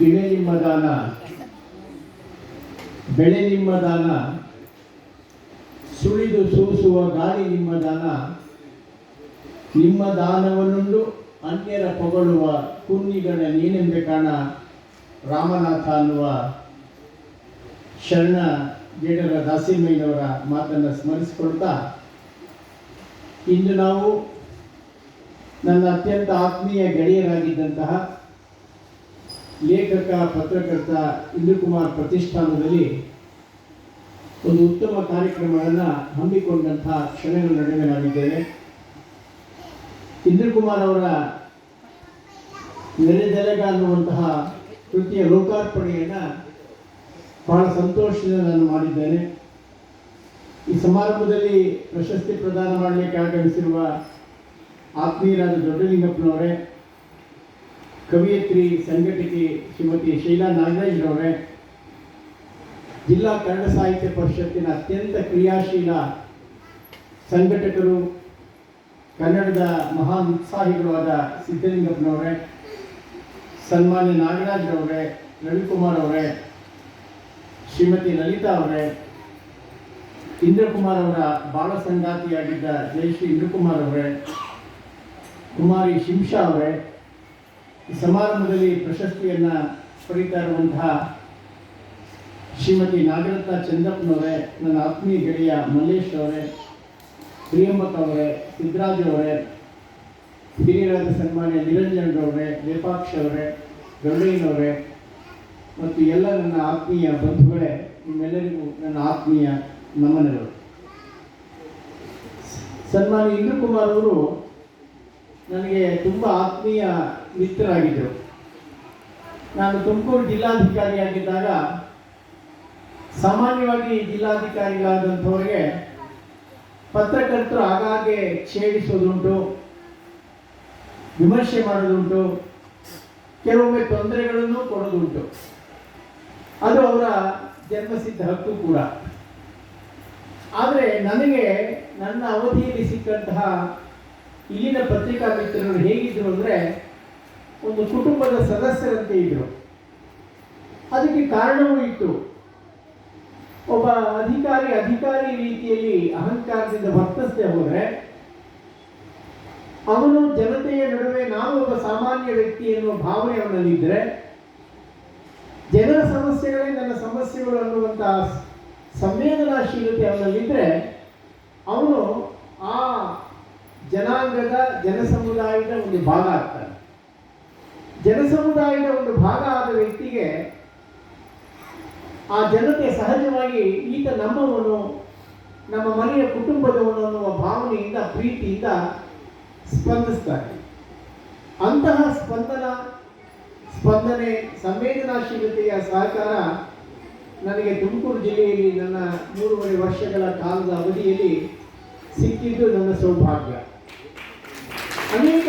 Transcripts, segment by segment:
ಇಳೆ ನಿಮ್ಮ ದಾನ. ಬೆಳೆ ನಿಮ್ಮ ದಾನ. ಸುಳಿದು ಸೂಸುವ ಗಾಳಿ ನಿಮ್ಮ ದಾನ. ನಿಮ್ಮ ದಾನವನ್ನುಂಡು ಅನ್ಯರ ಪೊಗಳುವ ಕುನ್ನಿಗಣ ನೀನೆಂಬೆ ಕಾಣ. ರಾಮನಾಥ ಅನ್ನುವ ಶರಣ ಗೇಡರ ದಾಸಿಮಯ್ಯನವರ ಮಾತನ್ನು ಸ್ಮರಿಸಿಕೊಳ್ತಾ, ಇಂದು ನಾವು ನನ್ನ ಅತ್ಯಂತ ಆತ್ಮೀಯ ಗೆಳೆಯರಾಗಿದ್ದಂತಹ ಲೇಖಕ, ಪತ್ರಕರ್ತ ಇಂದ್ರಕುಮಾರ್ ಪ್ರತಿಷ್ಠಾನದಲ್ಲಿ ಒಂದು ಉತ್ತಮ ಕಾರ್ಯಕ್ರಮಗಳನ್ನು ಹಮ್ಮಿಕೊಂಡಂತಹ ಕ್ಷಣಗಳ ನಡುವೆ ನಾನಿದ್ದೇನೆ ಇಂದ್ರಕುಮಾರ್ ಅವರ ನೆರೆದೆಲೆಗ ಅನ್ನುವಂತಹ ಕೃತಿಯ ಲೋಕಾರ್ಪಣೆಯನ್ನು ಬಹಳ ಸಂತೋಷದಿಂದ ನಾನು ಮಾಡಿದ್ದೇನೆ. ಈ ಸಮಾರಂಭದಲ್ಲಿ ಪ್ರಶಸ್ತಿ ಪ್ರದಾನ ಮಾಡಲಿಕ್ಕೆ ಆಗಮಿಸಿರುವ ಆತ್ಮೀಯರಾದ ದೊಡ್ಡಲಿಂಗಪ್ಪನವರೇ ಕವಿಯತ್ರಿ ಸಂಘಟಕಿ ಶ್ರೀಮತಿ ಶೈಲಾ ನಾಗರಾಜ್ರವರೇ ಜಿಲ್ಲಾ ಕನ್ನಡ ಸಾಹಿತ್ಯ ಪರಿಷತ್ತಿನ ಅತ್ಯಂತ ಕ್ರಿಯಾಶೀಲ ಸಂಘಟಕರು, ಕನ್ನಡದ ಮಹಾನ್ ಉತ್ಸಾಹಿಗಳು ಆದ ಸಿದ್ದಲಿಂಗಪ್ಪನವರೇ, ಸನ್ಮಾನ್ಯ ನಾಗರಾಜ್ರವರೇ ರವಿಕುಮಾರ್ ಅವರೇ, ಶ್ರೀಮತಿ ಲಲಿತಾ ಅವರೇ, ಇಂದ್ರಕುಮಾರ್ ಅವರ ಬಾಳ ಸಂಗಾತಿಯಾಗಿದ್ದ ಜಯಶ್ರೀ ಇಂದ್ರಕುಮಾರ್ ಅವರೇ, ಕುಮಾರಿ ಶಿಂಷಾ ಅವರೇ ಈ ಸಮಾರಂಭದಲ್ಲಿ ಪ್ರಶಸ್ತಿಯನ್ನು ಪಡೀತಾ ಇರುವಂತಹ ಶ್ರೀಮತಿ ನಾಗರತ್ನ ಚಂದಪ್ಪನವರೇ ನನ್ನ ಆತ್ಮೀಯ ಗೆಳೆಯ ಮಲ್ಲೇಶ್ ಅವರೇ, ಪ್ರಿಯಂಬಕ್ ಅವರೇ ಸಿದ್ದರಾಜ್ ಅವರೇ, ಹಿರಿಯರಾದ ಸನ್ಮಾನ್ಯ ನಿರಂಜನ್ ಅವರೇ ಲೇಪಾಕ್ಷ ಅವರೇ ಗರುಡಯ್ಯನವರೇ ಮತ್ತು ಎಲ್ಲ ನನ್ನ ಆತ್ಮೀಯ ಬಂಧುಗಳೇ, ನಿಮ್ಮೆಲ್ಲರಿಗೂ ನನ್ನ ಆತ್ಮೀಯ ನಮನಗಳು. ಸನ್ಮಾನ್ಯ ಇಂದ್ರಕುಮಾರ್ ಅವರು ನನಗೆ ತುಂಬ ಆತ್ಮೀಯ ಮಿತ್ರರಾಗಿದ್ದರು. ನಾನು ತುಮಕೂರು ಜಿಲ್ಲಾಧಿಕಾರಿಯಾಗಿದ್ದಾಗ ಸಾಮಾನ್ಯವಾಗಿ ಜಿಲ್ಲಾಧಿಕಾರಿಗಳಾದಂಥವರಿಗೆ ಪತ್ರಕರ್ತರು ಆಗಾಗ್ಗೆ ಛೇಡಿಸೋದುಂಟು, ವಿಮರ್ಶೆ ಮಾಡೋದುಂಟು, ಕೆಲವೊಮ್ಮೆ ತೊಂದರೆಗಳನ್ನು ಕೊಡೋದುಂಟು. ಅದು ಅವರ ಜನ್ಮಸಿದ್ಧ ಹಕ್ಕು ಕೂಡ. ಆದರೆ ನನಗೆ ನನ್ನ ಅವಧಿಯಲ್ಲಿ ಸಿಕ್ಕಂತಹ ಇಲ್ಲಿನ ಪತ್ರಿಕಾ ಮಿತ್ರರು ಹೇಗಿದ್ರು ಅಂದರೆ ಒಂದು ಕುಟುಂಬದ ಸದಸ್ಯರಂತೆ ಇದ್ರು. ಅದಕ್ಕೆ ಕಾರಣವೂ ಇತ್ತು. ಒಬ್ಬ ಅಧಿಕಾರಿ ಅಧಿಕಾರಿ ರೀತಿಯಲ್ಲಿ ಅಹಂಕಾರದಿಂದ ವರ್ತಿಸದೆ ಹೋದರೆ, ಅವನು ಜನತೆಯ ನಡುವೆ ನಾನು ಒಬ್ಬ ಸಾಮಾನ್ಯ ವ್ಯಕ್ತಿ ಎನ್ನುವ ಭಾವನೆ ಅವನಲ್ಲಿದ್ದರೆ, ಜನರ ಸಮಸ್ಯೆಗಳೇ ನನ್ನ ಸಮಸ್ಯೆಗಳು ಅನ್ನುವಂತಹ ಸಂವೇದನಾಶೀಲತೆ ಅವನಲ್ಲಿದ್ದರೆ, ಅವನು ಆ ಜನಾಂಗದ ಜನಸಮುದಾಯದ ಒಂದು ಭಾಗ ಆಗ್ತಾನೆ. ಜನಸಮುದಾಯದ ಒಂದು ಭಾಗ ಆದ ವ್ಯಕ್ತಿಗೆ ಆ ಜನತೆ ಸಹಜವಾಗಿ ಈತ ನಮ್ಮವನು, ನಮ್ಮ ಮನೆಯ ಕುಟುಂಬದವನು ಅನ್ನುವ ಭಾವನೆಯಿಂದ, ಪ್ರೀತಿಯಿಂದ ಸ್ಪಂದಿಸ್ತಾರೆ ಅಂತಹ ಸ್ಪಂದನ, ಸ್ಪಂದನೆ, ಸಂವೇದನಾಶೀಲತೆಯ ಸಹಕಾರ ನನಗೆ ತುಮಕೂರು ಜಿಲ್ಲೆಯಲ್ಲಿ ನನ್ನ ಮೂರುವರೆ ವರ್ಷಗಳ ಕಾಲದ ಅವಧಿಯಲ್ಲಿ ಸಿಕ್ಕಿದ್ದು ನನ್ನ ಸೌಭಾಗ್ಯ. ಅನೇಕ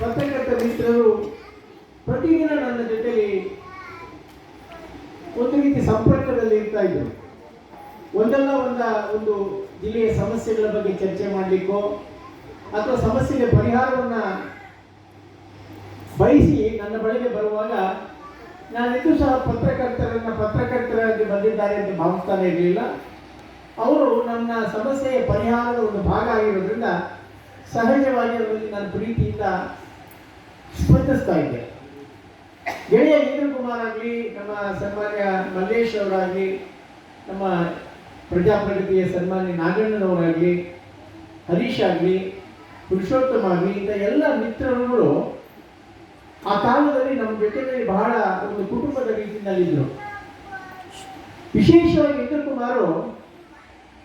ಪತ್ರಕರ್ತ ಮಿತ್ರರು ಪ್ರತಿದಿನ ನನ್ನ ಜೊತೆಲಿ ಒಂದು ರೀತಿ ಸಂಪರ್ಕದಲ್ಲಿ ಇರ್ತಾ ಇದ್ರು. ಒಂದಲ್ಲ ಒಂದ ಒಂದು ಜಿಲ್ಲೆಯ ಸಮಸ್ಯೆಗಳ ಬಗ್ಗೆ ಚರ್ಚೆ ಮಾಡಲಿಕ್ಕೋ, ಅಥವಾ ಸಮಸ್ಯೆಗೆ ಪರಿಹಾರವನ್ನ ಬಯಸಿ ನನ್ನ ಬಳಿಗೆ ಬರುವಾಗ ನಾನಿದ್ದು ಸಹ ಪತ್ರಕರ್ತರನ್ನ ಪತ್ರಕರ್ತರಾಗಿ ಬಂದಿದ್ದಾರೆ ಅಂತ ಭಾವಿಸ್ತಾನೆ ಇರಲಿಲ್ಲ. ಅವರು ನನ್ನ ಸಮಸ್ಯೆಯ ಪರಿಹಾರದ ಒಂದು ಭಾಗ ಆಗಿರೋದ್ರಿಂದ ಸಹಜವಾಗಿ ಅವರಲ್ಲಿ ನಾನು ಪ್ರೀತಿಯಿಂದ ಸ್ಪಂದಿಸ್ತಾ ಇದ್ದೆ. ಗೆಳೆಯ ಇಂದ್ರ ಕುಮಾರ್ ಆಗಲಿ, ನಮ್ಮ ಸನ್ಮಾನ್ಯ ಮಲ್ಲೇಶ್ ಅವರಾಗಲಿ, ನಮ್ಮ ಪ್ರಜಾಪ್ರಗತಿಯ ಸನ್ಮಾನ್ಯ ನಾಗಣ್ಣನವರಾಗಲಿ, ಹರೀಶ್ ಆಗಲಿ, ಪುರುಷೋತ್ತಮ ಆಗಲಿ, ಇಂಥ ಎಲ್ಲ ಮಿತ್ರರುಗಳು ಆ ಕಾಲದಲ್ಲಿ ನಮ್ಮ ಜೊತೆಯಲ್ಲಿ ಬಹಳ ಒಂದು ಕುಟುಂಬದ ರೀತಿಯಲ್ಲಿದ್ದರು ವಿಶೇಷವಾಗಿ ಇಂದ್ರ ಕುಮಾರು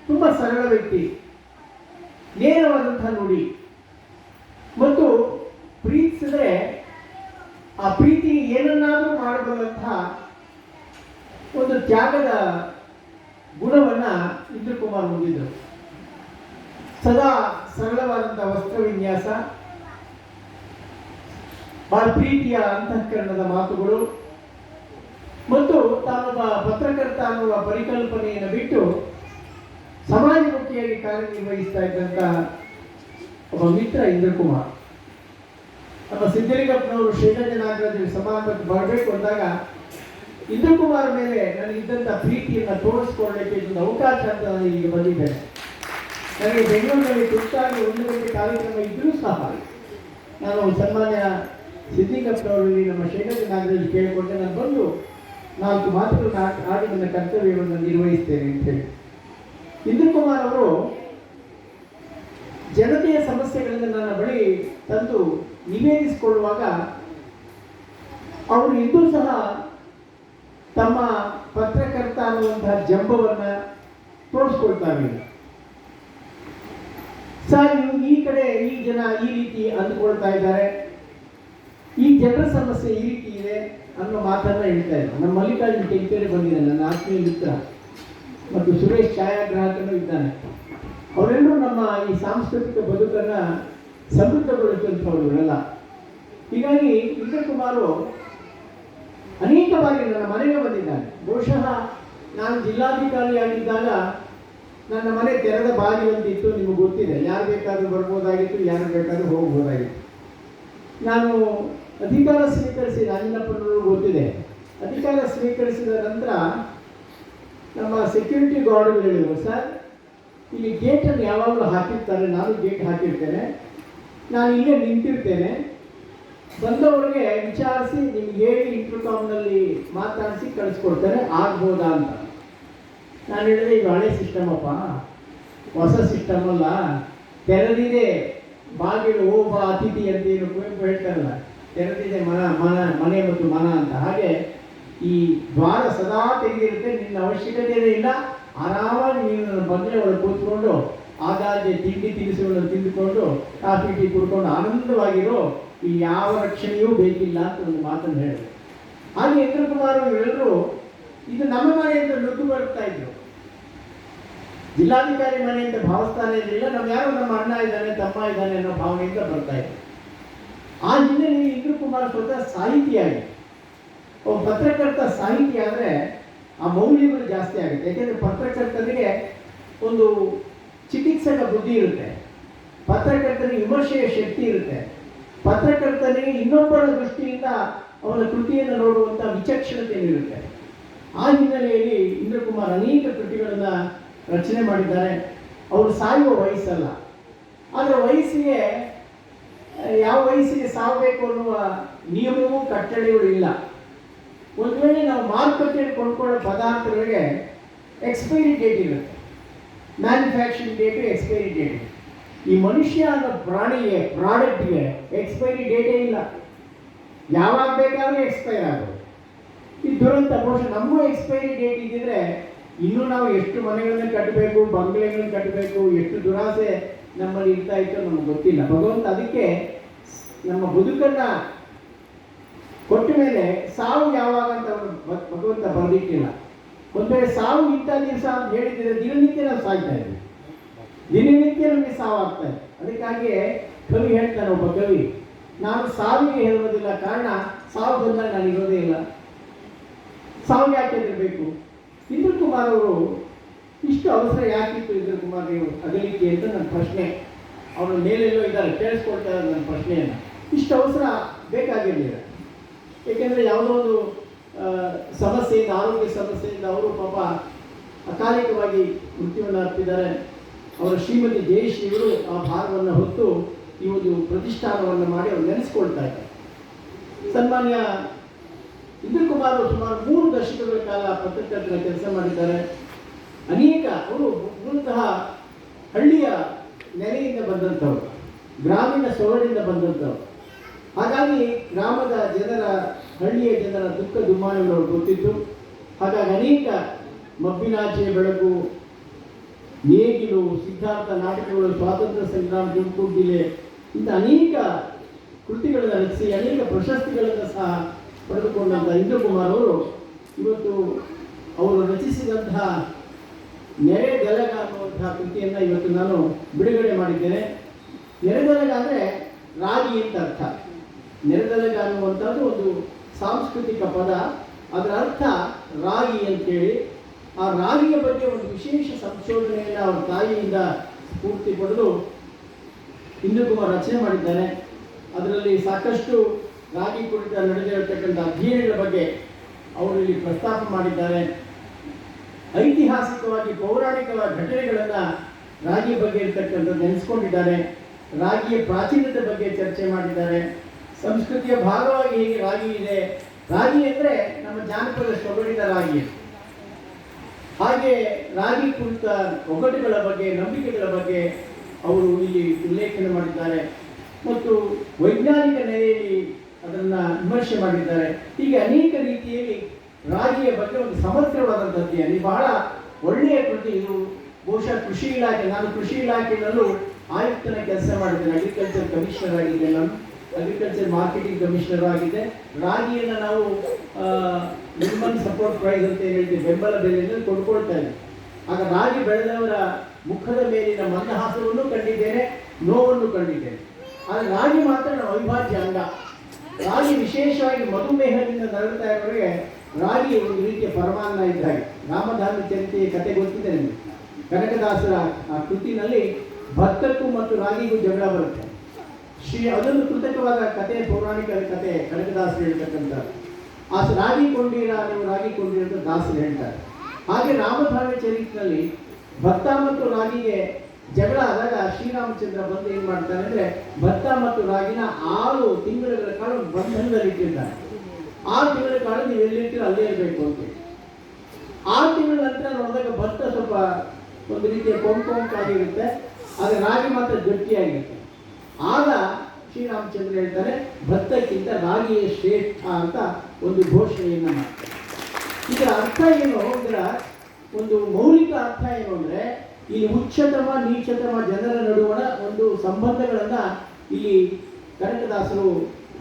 ತುಂಬ ಸರಳ ವ್ಯಕ್ತಿ. ನೇರವಾದಂತಹ ನುಡಿ. ಮತ್ತು ಪ್ರೀತಿಸಿದ್ರೆ ಆ ಪ್ರೀತಿ ಏನನ್ನಾದರೂ ಮಾಡಬಲ್ಲಂತಹ ಒಂದು ತ್ಯಾಗದ ಗುಣವನ್ನ ಇಂದ್ರಕುಮಾರ್ ಹೊಂದಿದ್ದರು ಸದಾ ಸರಳವಾದಂತಹ ವಸ್ತ್ರ ವಿನ್ಯಾಸ ಬಹಳ ಪ್ರೀತಿಯ ಅಂತಃಕರಣದ ಮಾತುಗಳು, ಮತ್ತು ತಾನೊಬ್ಬ ಪತ್ರಕರ್ತ ಅನ್ನುವ ಪರಿಕಲ್ಪನೆಯನ್ನು ಬಿಟ್ಟು ಸಮಾಜಮುಖಿಯಾಗಿ ಕಾರ್ಯನಿರ್ವಹಿಸ್ತಾ ಇದ್ದಂತ ಒಬ್ಬ ಮಿತ್ರ ಇಂದ್ರಕುಮಾರ್. ನಮ್ಮ ಸಿದ್ದಲಿಂಗಪ್ಪನವರು ಶ್ರೀರಂಗ ನಾಗರಾಜ ಸಮಾರಂಭಕ್ಕೆ ಬರಬೇಕು ಅಂದಾಗ ಇಂದ್ರಕುಮಾರ್ ಮೇಲೆ ಮೇಲೆ ನನಗಿದ್ದಂಥ ಪ್ರೀತಿಯನ್ನು ತೋರಿಸ್ಕೊಳ್ಳಲಿಕ್ಕೆ ಇದೊಂದು ಅವಕಾಶ ಅಂತ ನಾನು ಈಗ ಬಂದಿದ್ದೇನೆ. ನನಗೆ ಬೆಂಗಳೂರಿನಲ್ಲಿ ತುರ್ತಾಗಿ ಒಂದು ಗಂಟೆ ಕಾರ್ಯಕ್ರಮ ಇದ್ದರೂ ಸಹ ನಾನು ಸನ್ಮಾನ್ಯ ಸಿದ್ದಿಕಪ್ಪನವರಲ್ಲಿ ನಮ್ಮ ಶೇಖರ ನಾಗರಾಜ್ ಕೇಳಿಕೊಂಡೆ. ನಾನು ಬಂದು ನಾಲ್ಕು ಮಾತುಗಳನ್ನು ಆಡಿ- ನನ್ನ ಕರ್ತವ್ಯವನ್ನು ನಿರ್ವಹಿಸ್ತೇನೆ ಅಂತ ಹೇಳಿ. ಇಂದ್ರಕುಮಾರ್ ಅವರು ಜನತೆಯ ಸಮಸ್ಯೆಗಳನ್ನು ನನ್ನ ಬಳಿ ತಂದು ನಿವೇದಿಸಿಕೊಳ್ಳುವಾಗ ಅವರು ಇಂದೂ ಸಹ ತಮ್ಮ ಪತ್ರಕರ್ತ ಅನ್ನುವಂತಹ ಜಂಬವನ್ನು ತೋರಿಸ್ಕೊಳ್ತಾರೆ ಸರ್ ಈ ಕಡೆ ಈ ಜನ ಈ ರೀತಿ ಅಂದುಕೊಳ್ತಾ ಇದ್ದಾರೆ. ಈ ಜನರ ಸಮಸ್ಯೆ ಈ ರೀತಿ ಇದೆ ಅನ್ನೋ ಮಾತನ್ನ ಹೇಳ್ತಾ ಇದ್ದಾರೆ ನಮ್ಮ ಮಲ್ಲಿಕಾರ್ಜುನ ಟೆಂಕೇರಿ ಬಂದಿದೆ ನನ್ನ ಆತ್ಮೀಯ ಮಿತ್ರ. ಮತ್ತು ಸುರೇಶ್ ಛಾಯಾಗ್ರಾಹಕನು ಇದ್ದಾನೆ. ಈ ಸಾಂಸ್ಕೃತಿಕ ಬದುಕನ್ನು ಸಮೃದ್ಧಗೊಳಿಸುವಂಥವ್ರು ಇವರೆಲ್ಲ. ಹೀಗಾಗಿ ಕುಮಾರು ಅನೇಕ ಬಾರಿ ನನ್ನ ಮನೆಗೆ ಬಂದಿದ್ದಾರೆ ಬಹುಶಃ ನಾನು ಜಿಲ್ಲಾಧಿಕಾರಿಯಾಗಿದ್ದಾಗ ನನ್ನ ಮನೆ ತೆರೆದ ಬಾಗಿ ಒಂದಿತ್ತು ನಿಮಗೆ ಗೊತ್ತಿದೆ. ಯಾರು ಬೇಕಾದರೂ ಬರ್ಬೋದಾಗಿತ್ತು, ಯಾರು ಬೇಕಾದರೂ ಹೋಗ್ಬೋದಾಗಿತ್ತು. ನಾನು ಅಧಿಕಾರ ಸ್ವೀಕರಿಸಿ ರಾಜನಪ್ಪನವರು ಗೊತ್ತಿದೆ. ಅಧಿಕಾರ ಸ್ವೀಕರಿಸಿದ ನಂತರ ನಮ್ಮ ಸೆಕ್ಯೂರಿಟಿ ಗಾರ್ಡ್ ಹೇಳಿದರು, ಸರ್ ಇಲ್ಲಿ ಗೇಟನ್ನು ಯಾವಾಗಲೂ ಹಾಕಿರ್ತಾರೆ, ನಾನು ಗೇಟ್ ಹಾಕಿರ್ತೇನೆ. ನಾನು ಇಲ್ಲೇ ನಿಂತಿರ್ತೇನೆ. ಬಂದವರಿಗೆ ವಿಚಾರಿಸಿ, ನಿಮ್ಗೆ ಹೇಳಿ ಇಂಟರ್ಕಾಮ್ನಲ್ಲಿ ಮಾತಾಡಿಸಿ ಕಳಿಸ್ಕೊಡ್ತಾರೆ ಆಗ್ಬೋದಾ ಅಂತ. ನಾನು ಹೇಳಿದೆ ಈಗ ಹಳೆ ಸಿಸ್ಟಮ್ ಅಪ್ಪ. ಹೊಸ ಸಿಸ್ಟಮ್ ಅಲ್ಲ. ತೆರೆದಿದೆ. ಬಾಗಿಲು ಓಬ ಅತಿಥಿ ಅಂತ ಏನು ಹೇಳ್ತಾರಲ್ಲ. ತೆರೆದಿದೆ ಮನ ಮನ, ಮನೆ ಮತ್ತು ಮನ ಅಂತ. ಹಾಗೆ ಈ ದ್ವಾರ ಸದಾ ತೆಗೆದಿರುತ್ತೆ ನಿನ್ನ ಅವಶ್ಯಕತೆಯೇ ಇಲ್ಲ. ಆರಾಮಾಗಿ ನೀನು ನನ್ನ ಬಂದರೆ ಒಳಗೆ ಕೂತ್ಕೊಂಡು ಆಗಾಗ್ಗೆ ತಿಂಡಿ ತಿನಿಸುಗಳನ್ನು ತಿಂದುಕೊಂಡು ಕಾಫಿ, ಟೀ ಕುಡ್ಕೊಂಡು ಆನಂದವಾಗಿರೋ ಈ ಯಾವ ರಕ್ಷಣೆಯೂ ಬೇಕಿಲ್ಲ ಅಂತ ಒಂದು ಮಾತನ್ನು ಹೇಳಿದೆ. ಹಾಗೆ ಇಂದ್ರ ಕುಮಾರ್ ಎಲ್ಲರೂ ಇದು ನಮ್ಮ ಮನೆ ಅಂತ ನುಗ್ಗು ಬರ್ತಾ ಇದ್ರು. ಜಿಲ್ಲಾಧಿಕಾರಿ ಮನೆ ಅಂತ ಭಾವಿಸ್ತಾನೆ ಇರಲಿಲ್ಲ, ನಮ್ಮ ಯಾರು ನಮ್ಮ ಅಣ್ಣ ಇದ್ದಾನೆ, ತಮ್ಮ ಇದ್ದಾನೆ ಅನ್ನೋ ಭಾವನೆಯಿಂದ ಬರ್ತಾ ಇದ್ರು. ಆ ಹಿನ್ನೆಲೆಯಲ್ಲಿ ಇಂದ್ರ ಕುಮಾರ್ ಸ್ವತಃ ಸಾಹಿತಿಯಾಗಿ ಒಬ್ಬ ಪತ್ರಕರ್ತ ಸಾಹಿತಿ ಆದರೆ ಆ ಮೌಲ್ಯಗಳು ಜಾಸ್ತಿ ಆಗುತ್ತೆ. ಯಾಕೆಂದ್ರೆ ಪತ್ರಕರ್ತನಿಗೆ ಒಂದು ಚಿಕಿತ್ಸಕ ಬುದ್ಧಿ ಇರುತ್ತೆ. ಪತ್ರಕರ್ತನಿಗೆ ವಿಮರ್ಶೆಯ ಶಕ್ತಿ ಇರುತ್ತೆ. ಪತ್ರಕರ್ತನಿಗೆ ಇನ್ನೊಬ್ಬರ ದೃಷ್ಟಿಯಿಂದ ಅವನ ಕೃತಿಯನ್ನು ನೋಡುವಂಥ ವಿಚಕ್ಷಣತೆ ಇರುತ್ತೆ. ಆ ಹಿನ್ನೆಲೆಯಲ್ಲಿ ಇಂದ್ರಕುಮಾರ್ ಅನೇಕ ಕೃತಿಗಳನ್ನು ರಚನೆ ಮಾಡಿದ್ದಾರೆ. ಅವರು ಸಾಯುವ ವಯಸ್ಸಲ್ಲ. ಆದರೆ ವಯಸ್ಸಿಗೆ, ಯಾವ ವಯಸ್ಸಿಗೆ ಸಾವಬೇಕು ಅನ್ನುವ ನಿಯಮವೂ ಕಟ್ಟಳೆಗಳು ಇಲ್ಲ. ಒಂದು ವೇಳೆ ನಾವು ಮಾರುಕಟ್ಟೆಯಲ್ಲಿ ಕೊಂಡ್ಕೊಳ್ಳೋ ಪದಾರ್ಥಗಳಿಗೆ ಎಕ್ಸ್ಪೈರಿ ಡೇಟ್ ಇರುತ್ತೆ. ಮ್ಯಾನುಫ್ಯಾಕ್ಚರಿಂಗ್ ಡೇಟು ಎಕ್ಸ್ಪೈರಿ ಡೇಟ್ ಈ ಮನುಷ್ಯ ಆದ ಪ್ರಾಣಿಗೆ ಪ್ರಾಡಕ್ಟ್ಗೆ ಎಕ್ಸ್ಪೈರಿ ಡೇಟೇ ಇಲ್ಲ. ಯಾವಾಗ ಬೇಕಾದರೂ ಎಕ್ಸ್ಪೈರ್ ಆಗೋದು ಈ ದುರಂತ ಬಹುಶಃ ನಮಗೂ ಎಕ್ಸ್ಪೈರಿ ಡೇಟ್ ಇದ್ದಿದ್ರೆ ಇನ್ನೂ ನಾವು ಎಷ್ಟು ಮನೆಗಳನ್ನು ಕಟ್ಟಬೇಕು, ಬಂಗ್ಲೆಗಳನ್ನ ಕಟ್ಟಬೇಕು, ಎಷ್ಟು ದುರಾಸೆ ನಮ್ಮಲ್ಲಿ ಇರ್ತಾ ಇತ್ತು ನಮ್ಗೆ ಗೊತ್ತಿಲ್ಲ. ಭಗವಂತ ಅದಕ್ಕೆ ನಮ್ಮ ಬದುಕನ್ನ ಕೊಟ್ಟ ಮೇಲೆ ಸಾವು ಯಾವಾಗ ಅಂತ ಭಗವಂತ ಬರೆದಿಟ್ಟಿಲ್ಲ. ಒಂದು ವೇಳೆ ಸಾವು ಇಂಥ ದಿವಸ ಅಂತ ಹೇಳಿದ್ರೆ ದಿನನಿತ್ಯ ನಾವು ಸಾಯ್ತಾ ಇದ್ವಿ. ದಿನನಿತ್ಯ ನಮಗೆ ಸಾವು ಇದೆ. ಅದಕ್ಕಾಗಿ ಕವಿ ಹೇಳ್ತಾನೆ ಒಬ್ಬ ಕವಿ, ನಾನು ಸಾವಿಗೆ ಹೇಳುವುದಿಲ್ಲ ಕಾರಣ ಸಾವು ಬಂದಾಗ ನಾನು ಇರೋದೇ ಇಲ್ಲ. ಸಾವು ಯಾಕೆ ಇರಬೇಕು? ಇಂದ್ರ ಕುಮಾರ್ ಅವರು, ಇಷ್ಟು ಅವಸರ ಯಾಕಿತ್ತು ಇಂದ್ರ ಕುಮಾರ್ ನೀವು ಅಗಲಿಕೆ ಅಂತ ನನ್ನ ಪ್ರಶ್ನೆ. ಅವರು ಮೇಲೆಲ್ಲೋ ಇದ್ದಾರೆ, ಕೇಳಿಸ್ಕೊಳ್ತಾ ಇದ್ದಾರೆ ನನ್ನ ಪ್ರಶ್ನೆಯನ್ನು. ಇಷ್ಟು ಅವಸರ ಬೇಕಾಗಿರಲಿಲ್ಲ. ಏಕೆಂದರೆ ಯಾವುದೋ ಒಂದು ಸಮಸ್ಯೆಯಿಂದ, ಆರೋಗ್ಯ ಸಮಸ್ಯೆಯಿಂದ ಅವರು ಪಾಪ ಅಕಾಲಿಕವಾಗಿ ಮೃತ್ಯುವನ್ನು ಅರ್ಪಿದ್ದಾರೆ. ಅವರ ಶ್ರೀಮತಿ ಜಯಶ್ರೀಗಳು ಆ ಭಾರವನ್ನು ಹೊತ್ತು ಈ ಒಂದು ಪ್ರತಿಷ್ಠಾನವನ್ನು ಮಾಡಿ ಅವರು ನೆನೆಸ್ಕೊಳ್ತಾ ಇದ್ದಾರೆ. ಸನ್ಮಾನ್ಯ ಇಂದ್ರ ಕುಮಾರ್ ಸುಮಾರು ಮೂರು ದಶಕಗಳ ಕಾಲ ಪತ್ರಕರ್ತರ ಕೆಲಸ ಮಾಡಿದ್ದಾರೆ. ಅನೇಕ, ಅವರು ಮೂಲತಃ ಹಳ್ಳಿಯ ನೆಲೆಯಿಂದ ಬಂದಂಥವ್ರು, ಗ್ರಾಮೀಣ ಸೊಗಡಿಂದ ಬಂದಂಥವ್ರು. ಹಾಗಾಗಿ ಗ್ರಾಮದ ಜನರ, ಹಳ್ಳಿಯ ಜನರ ದುಃಖ ದುಮ್ಮಾನಗಳು ಗೊತ್ತಿತ್ತು. ಹಾಗಾಗಿ ಅನೇಕ ಮಬ್ಬಿನಾಚೆ ಬೆಳಕು, ನೇಗಿಲು, ಸಿದ್ಧಾರ್ಥ ನಾಟಕಗಳು, ಸ್ವಾತಂತ್ರ್ಯ ಸಂಗ್ರಾಮ, ತುಮಕೂರು ಜಿಲ್ಲೆ, ಇಂಥ ಅನೇಕ ಕೃತಿಗಳನ್ನು ರಚಿಸಿ, ಅನೇಕ ಪ್ರಶಸ್ತಿಗಳನ್ನು ಸಹ ಪಡೆದುಕೊಂಡಂಥ ಇಂದ್ರಕುಮಾರ್ ಅವರು ಇವತ್ತು ಅವರು ರಚಿಸಿದಂತಹ ನೆರೆದೆಲಗ ಅನ್ನುವಂತಹ ಕೃತಿಯನ್ನು ಇವತ್ತು ನಾನು ಬಿಡುಗಡೆ ಮಾಡಿದ್ದೇನೆ. ನೆರೆದೆಲಗ ಅಂದರೆ ರಾಗಿ ಅಂತ ಅರ್ಥ. ನೆರೆದೆಲಗ ಅನ್ನುವಂಥದ್ದು ಒಂದು ಸಾಂಸ್ಕೃತಿಕ ಪದ. ಅದರ ಅರ್ಥ ರಾಗಿ ಅಂತೇಳಿ. ಆ ರಾಗಿಯ ಬಗ್ಗೆ ಒಂದು ವಿಶೇಷ ಸಂಶೋಧನೆಯನ್ನು ಅವರ ತಾಯಿಯಿಂದ ಸ್ಫೂರ್ತಿ ಪಡೆದು ಇಂದ್ರಕುಮಾರ್ ರಚನೆ ಮಾಡಿದ್ದಾನೆ. ಅದರಲ್ಲಿ ಸಾಕಷ್ಟು ರಾಗಿ ಕುರಿತ ನಡೆದಿರತಕ್ಕಂಥ ಅಧ್ಯಯನಗಳ ಬಗ್ಗೆ ಅವರು ಇಲ್ಲಿ ಪ್ರಸ್ತಾಪ ಮಾಡಿದ್ದಾರೆ. ಐತಿಹಾಸಿಕವಾಗಿ ಪೌರಾಣಿಕ ಘಟನೆಗಳನ್ನು ರಾಗಿ ಬಗ್ಗೆ ಇರ್ತಕ್ಕಂಥ ನೆನೆಸ್ಕೊಂಡಿದ್ದಾರೆ. ರಾಗಿಯ ಪ್ರಾಚೀನತೆ ಬಗ್ಗೆ ಚರ್ಚೆ ಮಾಡಿದ್ದಾರೆ. ಸಂಸ್ಕೃತಿಯ ಭಾಗವಾಗಿ ಹೇಗೆ ರಾಗಿ ಇದೆ? ರಾಗಿ ಅಂದರೆ ನಮ್ಮ ಜಾನಪದ ಸೊಗಡಿನ ರಾಗಿ ಹಾಗೆ ರಾಗಿ ಕುರಿತ ಒಗಟುಗಳ ಬಗ್ಗೆ, ನಂಬಿಕೆಗಳ ಬಗ್ಗೆ ಅವರು ಇಲ್ಲಿ ಉಲ್ಲೇಖನ ಮಾಡಿದ್ದಾರೆ. ಮತ್ತು ವೈಜ್ಞಾನಿಕ ನೆಲೆಯಲ್ಲಿ ಅದನ್ನು ವಿಮರ್ಶೆ ಮಾಡಿದ್ದಾರೆ. ಹೀಗೆ ಅನೇಕ ರೀತಿಯಲ್ಲಿ ರಾಗಿಯ ಬಗ್ಗೆ ಒಂದು ಸಮಗ್ರವಾದಂಥ ಅಧ್ಯಯನ ಬಹಳ ಒಳ್ಳೆಯ ಕೃತಿ ಇದು. ಬಹುಶಃ ಕೃಷಿ ಇಲಾಖೆ, ನಾನು ಕೃಷಿ ಇಲಾಖೆಯಲ್ಲೂ ಆಯುಕ್ತನ ಕೆಲಸ ಮಾಡಿದ್ದೇನೆ ಅಗ್ರಿಕಲ್ಚರ್ ಕಮಿಷನರ್ ಆಗಿದ್ದೇನೆ ನಾನು. ಅಗ್ರಿಕಲ್ಚರ್ ಮಾರ್ಕೆಟಿಂಗ್ ಕಮಿಷನರ್ ಆಗಿದೆ. ರಾಗಿಯನ್ನು ನಾವು ಮಿನಿಮಮ್ ಸಪೋರ್ಟ್ ಪ್ರೈಸ್ ಅಂತ ಹೇಳ್ತೀವಿ. ಬೆಂಬಲ ಬೆಲೆಯನ್ನು ಕೊಂಡ್ಕೊಳ್ತಾ ಆಗ ರಾಗಿ ಬೆಳೆದವರ ಮುಖದ ಮೇಲಿನ ಮಂದಹಾಸವನ್ನು ಕಂಡಿದ್ದೇನೆ, ನೋವನ್ನು ಕಂಡಿದ್ದೇನೆ. ಆದರೆ ರಾಗಿ ಮಾತ್ರ ನಮ್ಮ ಅವಿಭಾಜ್ಯ ಅಂಗ. ರಾಗಿ ವಿಶೇಷವಾಗಿ ಮಧುಮೇಹದಿಂದ ನರಳುತ್ತಾ ಇರೋರಿಗೆ ರಾಗಿ ಒಂದು ರೀತಿಯ ಪರಮಾನ್ನ ಇದ್ದ ಹಾಗೆ. ರಾಮಧಾನ್ಯ ಚರಿತೆಯ ಕತೆ ಗೊತ್ತಿದೆ ನಿಮಗೆ. ಕನಕದಾಸರ ಆ ಕೃತಿನಲ್ಲಿ ಭತ್ತಕ್ಕೂ ಮತ್ತು ರಾಗಿಗೂ ಜಗಳ ಬರುತ್ತೆ. ಶ್ರೀ ಅದೊಂದು ಕೃತಕವಾದ ಕತೆ ಪೌರಾಣಿಕ ಕತೆ ಕನಕದಾಸರು ಹೇಳ್ತಕ್ಕಂಥ. ಆ ರಾಗಿ ಕೊಂಡಿರ ನೀವು ರಾಗಿ ಕೊಂಡಿರ ಅಂತ ದಾಸರು ಹೇಳ್ತಾರೆ. ಹಾಗೆ ರಾಮಧಾನ್ಯ ಚರಿತ್ರೆಯಲ್ಲಿ ಭತ್ತ ಮತ್ತು ರಾಗಿಗೆ ಜಗಳ ಆದಾಗ ಶ್ರೀರಾಮಚಂದ್ರ ಬಂದು ಏನ್ ಮಾಡ್ತಾರೆ ಅಂದ್ರೆ ಭತ್ತ ಮತ್ತು ರಾಗಿನ ಆರು ತಿಂಗಳ ಕಾಲ ಬಂಧನದಲ್ಲಿ ಇಟ್ಟಿದ್ದಾರೆ ಆರು ತಿಂಗಳ ಕಾಲ ನೀವು ಎಲ್ಲಿರ್ತೀರೋ ಅಲ್ಲೇ ಇರಬೇಕು ಅಂತ. ಆರು ತಿಂಗಳ ನಂತರ ನೋಡಿದಾಗ ಭತ್ತ ಸ್ವಲ್ಪ ಒಂದು ರೀತಿಯ ಕೊಂಕೊಂಕಾಗಿರುತ್ತೆ ಆದರೆ ರಾಗಿ ಮಾತ್ರ ಗಟ್ಟಿಯಾಗಿರುತ್ತೆ. ಆಗ ಶ್ರೀರಾಮಚಂದ್ರ ಹೇಳ್ತಾರೆ, ಭತ್ತಕ್ಕಿಂತ ರಾಗಿಯೇ ಶ್ರೇಷ್ಠ ಅಂತ ಒಂದು ಘೋಷಣೆಯನ್ನು ಮಾಡ್ತಾರೆ. ಇದರ ಅರ್ಥ ಏನು ಇದರ ಒಂದು ಮೌಲಿಕ ಅರ್ಥ ಏನು ಅಂದರೆ ಇಲ್ಲಿ ಉಚ್ಚತಮ ನೀಚತಮ ಜನರ ನಡುವಣ ಒಂದು ಸಂಬಂಧಗಳನ್ನು ಇಲ್ಲಿ ಕನಕದಾಸರು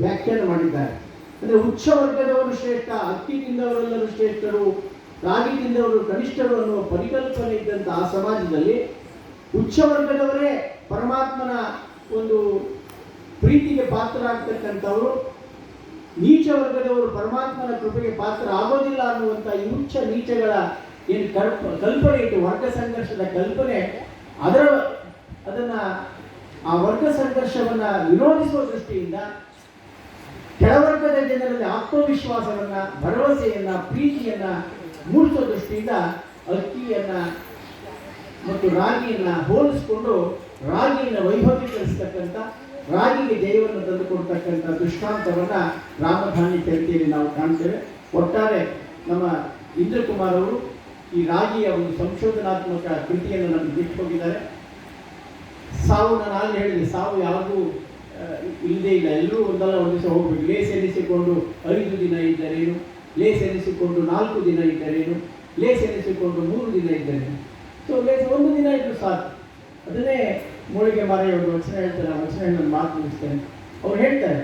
ವ್ಯಾಖ್ಯಾನ ಮಾಡಿದ್ದಾರೆ. ಅಂದ್ರೆ ಉಚ್ಚ ವರ್ಗದವರು ಶ್ರೇಷ್ಠ ಅಕ್ಕಿ ತಿಂದವರೆಲ್ಲರೂ ಶ್ರೇಷ್ಠರು, ರಾಗಿ ತಿಂದವರು ಕನಿಷ್ಠರು ಅನ್ನುವ ಪರಿಕಲ್ಪನೆ ಇದ್ದಂಥ ಆ ಸಮಾಜದಲ್ಲಿ ಉಚ್ಚ ವರ್ಗದವರೇ ಪರಮಾತ್ಮನ ಒಂದು ಪ್ರೀತಿಗೆ ಪಾತ್ರರಾಗ್ತಕ್ಕಂಥವರು, ನೀಚ ವರ್ಗದವರು ಪರಮಾತ್ಮನ ಕೃಪೆಗೆ ಪಾತ್ರ ಆಗೋದಿಲ್ಲ ಅನ್ನುವಂಥ ಈ ಉಚ್ಚ ನೀಚಗಳ ಏನು ಕಲ್ಪ ಕಲ್ಪನೆ ಇತ್ತು ವರ್ಗ ಸಂಘರ್ಷದ ಕಲ್ಪನೆ. ಅದರ, ಅದನ್ನ ಆ ವರ್ಗ ಸಂಘರ್ಷವನ್ನ ವಿರೋಧಿಸುವ ದೃಷ್ಟಿಯಿಂದ ಕೆಳವರ್ಗದ ಜನರಲ್ಲಿ ಆತ್ಮವಿಶ್ವಾಸವನ್ನ, ಭರವಸೆಯನ್ನು, ಪ್ರೀತಿಯನ್ನು ಮೂಡಿಸುವ ದೃಷ್ಟಿಯಿಂದ ಅಕ್ಕಿಯನ್ನು ಮತ್ತು ರಾಗಿಯನ್ನು ಹೋಲಿಸಿಕೊಂಡು ರಾಗಿಯನ್ನು ವೈಭವೀಕರಿಸ್ತಕ್ಕಂಥ, ರಾಗಿಗೆ ಜಯವನ್ನು ತಂದುಕೊಡ್ತಕ್ಕಂಥ ದೃಷ್ಟಾಂತವನ್ನ ರಾಮಧಾನಿ ಚರಿತೆಯಲ್ಲಿ ನಾವು ಕಾಣ್ತೇವೆ. ಒಟ್ಟಾರೆ ನಮ್ಮ ಇಂದ್ರಕುಮಾರ್ ಅವರು ಈ ರಾಗಿಯ ಒಂದು ಸಂಶೋಧನಾತ್ಮಕ ಕೃತಿಯನ್ನು ನಮಗೆ ಬಿಟ್ಟು ಹೋಗಿದ್ದಾರೆ. ಸಾವು ನಾನು ಆಗಲೇ ಹೇಳಿದೆ, ಸಾವು ಯಾವುದೂ ಇಲ್ಲದೇ ಇಲ್ಲ. ಎಲ್ಲರೂ ಒಂದಲ್ಲ ಒಂದು ದಿವಸ ಹೋಗ್ಬೇಕು. ಲೇಸ್ ಎನಿಸಿಕೊಂಡು ಐದು ದಿನ ಇದ್ದರೇನು? ಲೇಸ್ ಎನಿಸಿಕೊಂಡು ನಾಲ್ಕು ದಿನ ಇದ್ದರೇನು? ಲೇಸ್ ಎನಿಸಿಕೊಂಡು ಮೂರು ದಿನ ಇದ್ದರೇನು? ಸೊ ಲೇಸ್ ಒಂದು ದಿನ ಇದ್ದರೂ ಸಾಕು. ಅದನ್ನೇ ಮೂಳಿಗೆ ಮರ ಒಂದು ವಚನ ಹೇಳ್ತಾರೆ ಆ ವಚನ ನಾನು ಮಾತು ಮುಗಿಸ್ತೇನೆ. ಅವ್ರು ಹೇಳ್ತಾರೆ,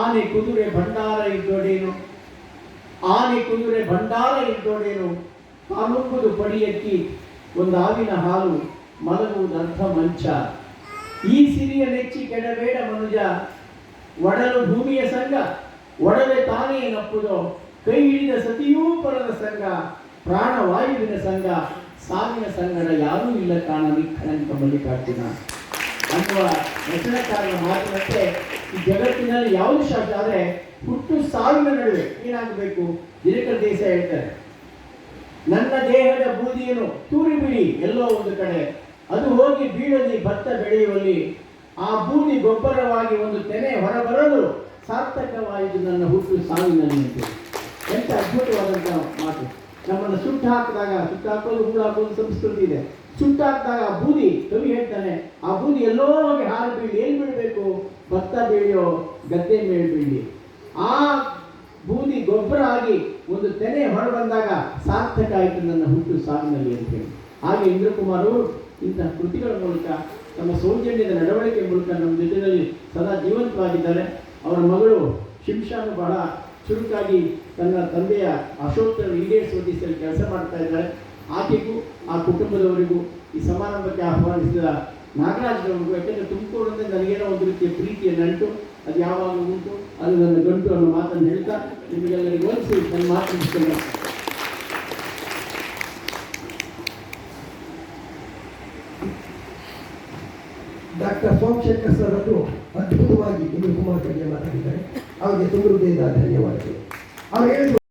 ಆನೆ ಕುದುರೆ ಭಂಡಾರ ಇದ್ದೋಡೇನು ಆನೆ ಕುದುರೆ ಭಂಡಾರ ಇದ್ದೋಡೇನು ತಾನುಂಬುದು ಪಡಿಯಕ್ಕಿ ಒಂದು ಆವಿನ ಹಾಲು ಮಲಗುವುದು ಅರ್ಥ ಮಂಚ. ಈ ಸಿರಿಯ ನೆಚ್ಚಿ ಕೆಡಬೇಡ ಮನುಜ, ಒಡಲು ಭೂಮಿಯ ಸಂಘ, ಒಡವೆ ತಾನೇ ನಪ್ಪುದೋ? ಕೈ ಹಿಡಿದ ಸತಿಯೂ ಪರದ ಸಂಘ, ಪ್ರಾಣವಾಯುವಿನ ಸಂಘ ಸಾವಿನ ಸಂಗಡ ಯಾರೂ ಇಲ್ಲ ಕಾಣ ನಿಖರಂಕ ಮಲ್ಲಿಕಾರ್ಜುನ ಅನ್ನುವ ವಚನಕಾರನ ಮಾತಿನಂತೆ ಈ ಜಗತ್ತಿನಲ್ಲಿ ಯಾವುದು ಶಾಸ್ತ್ರ ಆದರೆ ಹುಟ್ಟು ಸಾವಿನ ನಡುವೆ ಏನಾಗಬೇಕು? ದಿನಕರ ದೇಶ ಹೇಳ್ತಾರೆ, ನನ್ನ ದೇಹದ ಬೂದಿಯನ್ನು ತೂರಿ ಬಿಡಿ ಎಲ್ಲೋ ಒಂದು ಕಡೆ. ಅದು ಹೋಗಿ ಬೀಳಲಿ, ಭತ್ತ ಬೆಳೆಯುವಲ್ಲಿ. ಆ ಬೂದಿ ಗೊಬ್ಬರವಾಗಿ ಒಂದು ತೆನೆ ಹೊರಬರಲು ಸಾರ್ಥಕವಾಯಿತು ನನ್ನ ಹುಟ್ಟು ಸಾವಿನಲ್ಲಿ. ಎಂತ ಅದ್ಭುತವಾದಂಥ ಮಾತು. ನಮ್ಮನ್ನು ಸುಟ್ಟು ಹಾಕಿದಾಗ, ಸುಟ್ಟು ಹಾಕೋದು ಹೂಳು ಹಾಕೋದು ಸಂಸ್ಕೃತಿ ಇದೆ ಸುಟ್ಟು ಹಾಕಿದಾಗ ಆ ಬೂದಿ, ಕವಿ ಹೇಳ್ತಾನೆ, ಆ ಬೂದಿ ಎಲ್ಲೋ ಹೋಗಿ ಹಾಲು ಬೀಳಿ ಏನು ಬೀಳಬೇಕು? ಭತ್ತ ಬೆಳೆಯೋ, ಗದ್ದೆ ಮೇಲೆ ಆ ಬೂದಿ ಗೊಬ್ಬರ ಆಗಿ ಒಂದು ತೆನೆ ಹೊರ ಬಂದಾಗ ಸಾರ್ಥಕ ಆಯಿತು ನನ್ನ ಹುಟ್ಟು ಸಾಲಿನಲ್ಲಿ ಅಂತ ಹೇಳಿ. ಹಾಗೆ ಇಂದ್ರಕುಮಾರ್ ಅವರು ಇಂತಹ ಕೃತಿಗಳ ಮೂಲಕ, ತಮ್ಮ ಸೌಜನ್ಯದ ನಡವಳಿಕೆ ಮೂಲಕ ನಮ್ಮ ಜೊತೆಯಲ್ಲಿ ಸದಾ ಜೀವಂತವಾಗಿದ್ದಾರೆ. ಅವರ ಮಗಳು ಶಿಂಶಾನು ಬಹಳ ಚುರುಕಾಗಿ ತನ್ನ ತಂದೆಯ ಅಶೋಕ್ ಈಡೇರಿಸುವ ದಿಸೆಯಲ್ಲಿ ಕೆಲಸ ಮಾಡ್ತಾ ಇದ್ದಾರೆ. ಆಕೆಗೂ, ಆ ಕುಟುಂಬದವರಿಗೂ ಈ ಸಮಾರಂಭಕ್ಕೆ ಆಹ್ವಾನಿಸಿದ ನಾಗರಾಜ್ರವರಿಗೂ ಯಾಕೆಂದರೆ ತುಮಕೂರು ಅಂದರೆ ನನಗೇನೋ ಒಂದು ರೀತಿಯ ಪ್ರೀತಿಯ ನಂಟು, ಅದು ಯಾವಾಗಲೂ ಉಂಟು, ಅದು ನನ್ನ ಗಂಟು ಅನ್ನೋ ಮಾತನ್ನು ಹೇಳ್ತಾ ನಿಮಗೆಲ್ಲರಿಗೂ ಹೋಲಿಸಿ ನನ್ನ ಮಾತು ಡಾಕ್ಟರ್ ಸೋಮಶೇಖರ್ ಸರ್ ಅವರು ಅದ್ಭುತವಾಗಿ ಇಂದ್ರ ಕುಮಾರ್ ಕಡೆಗೆ ಮಾತಾಡಿದ್ದಾರೆ ಅವರಿಗೆ ಸಮೃದ್ಧಿಯಿಂದ ಧನ್ಯವಾದಗಳು. ಅವರು ಹೇಳಿದ್ರು